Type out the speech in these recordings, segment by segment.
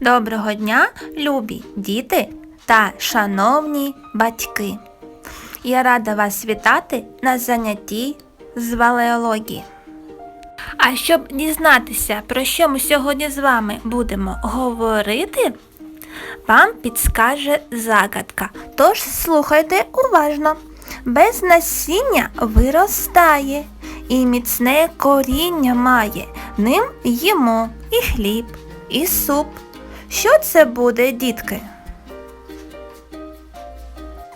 Доброго дня, любі діти та шановні батьки. Я рада вас вітати на занятті з валеології. А щоб дізнатися, про що ми сьогодні з вами будемо говорити, вам підскаже загадка. Тож слухайте уважно. Без насіння виростає і міцне коріння має. Ним їмо і хліб, і суп. Що це буде, дітки?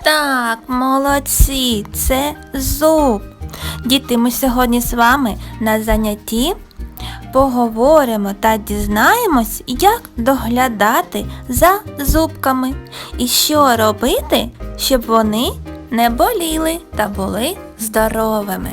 Так, молодці, це зуб. Діти, ми сьогодні з вами на занятті поговоримо та дізнаємось, як доглядати за зубками і що робити, щоб вони не боліли та були здоровими.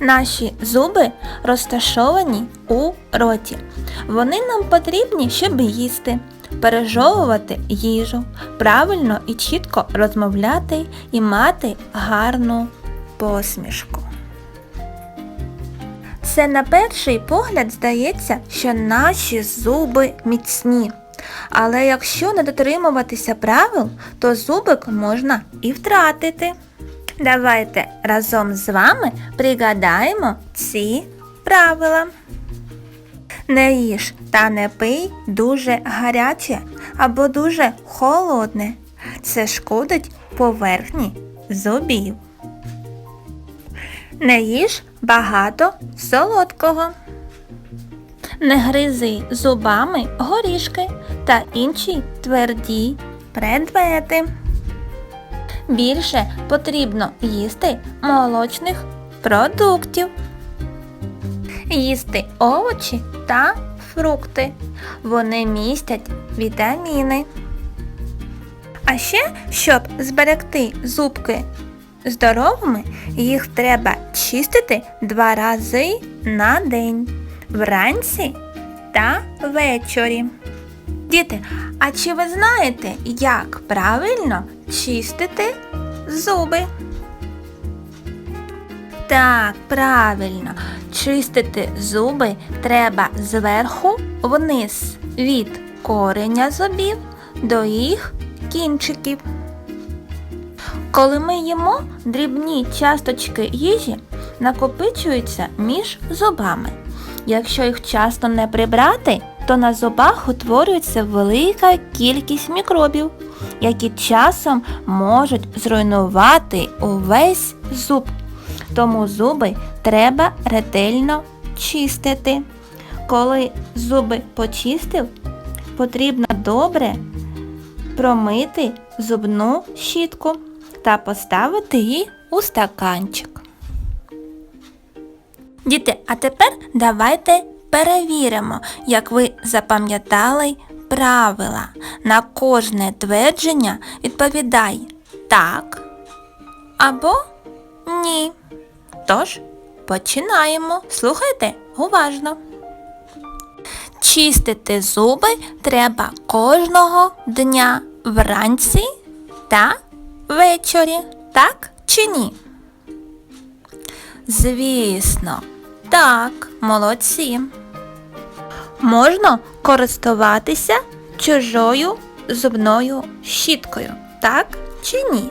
Наші зуби розташовані у роті. Вони нам потрібні, щоб їсти, пережовувати їжу, правильно і чітко розмовляти і мати гарну посмішку. Це на перший погляд здається, що наші зуби міцні. Але якщо не дотримуватися правил, то зубик можна і втратити. Давайте разом з вами пригадаємо ці правила. Не їж та не пий дуже гаряче або дуже холодне. Це шкодить поверхні зубів. Не їж багато солодкого. Не гризи зубами горішки та інші тверді предмети. Більше потрібно їсти молочних продуктів. Їсти овочі та фрукти. Вони містять вітаміни. А ще, щоб зберегти зубки здоровими, їх треба чистити два рази на день вранці та ввечері. Діти, а чи ви знаєте, як правильно чистити зуби? Так, правильно, чистити зуби треба зверху вниз від кореня зубів до їх кінчиків. Коли ми їмо, дрібні часточки їжі накопичуються між зубами. Якщо їх часто не прибрати, то на зубах утворюється велика кількість мікробів, які часом можуть зруйнувати увесь зуб. Тому зуби треба ретельно чистити. Коли зуби почистив, потрібно добре промити зубну щітку та поставити її у стаканчик. Діти, а тепер давайте перевіримо, як ви запам'ятали правила. На кожне твердження відповідай так або ні. Тож, починаємо. Слухайте уважно. Чистити зуби треба кожного дня вранці та ввечері. Так чи ні? Звісно, так, молодці. Можна користуватися чужою зубною щіткою, так чи ні?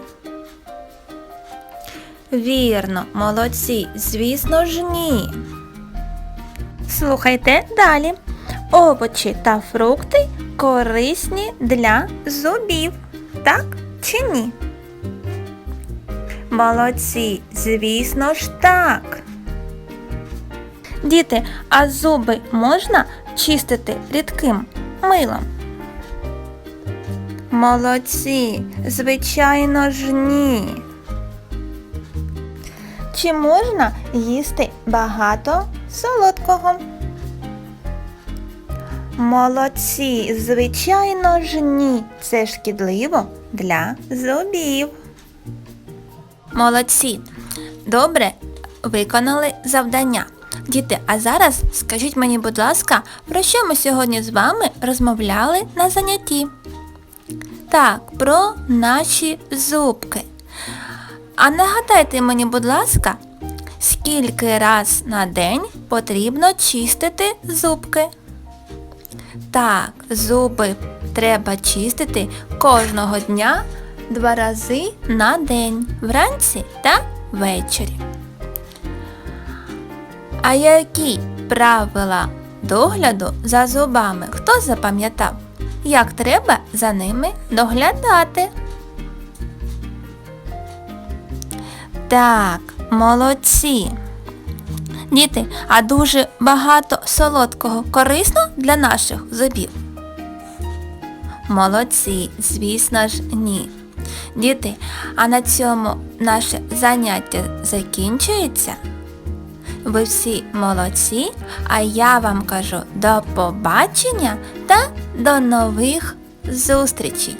Вірно, молодці, звісно ж ні. Слухайте далі. Овочі та фрукти корисні для зубів, так чи ні? Молодці, звісно ж так. Діти, а зуби можна чистити рідким милом? Молодці, звичайно ж ні. Чи можна їсти багато солодкого? Молодці, звичайно ж ні. Це шкідливо для зубів. Молодці. Добре виконали завдання. Діти, а зараз скажіть мені, будь ласка, про що ми сьогодні з вами розмовляли на занятті? Так, про наші зубки. А нагадайте мені, будь ласка, скільки раз на день потрібно чистити зубки? Так, зуби треба чистити кожного дня два рази на день, вранці та ввечері. А які правила догляду за зубами хто запам'ятав? Як треба за ними доглядати? Так, молодці. Діти, а дуже багато солодкого корисно для наших зубів? Молодці, звісно ж, ні. Діти, а на цьому наше заняття закінчується. Ви всі молодці, а я вам кажу до побачення та до нових зустрічей!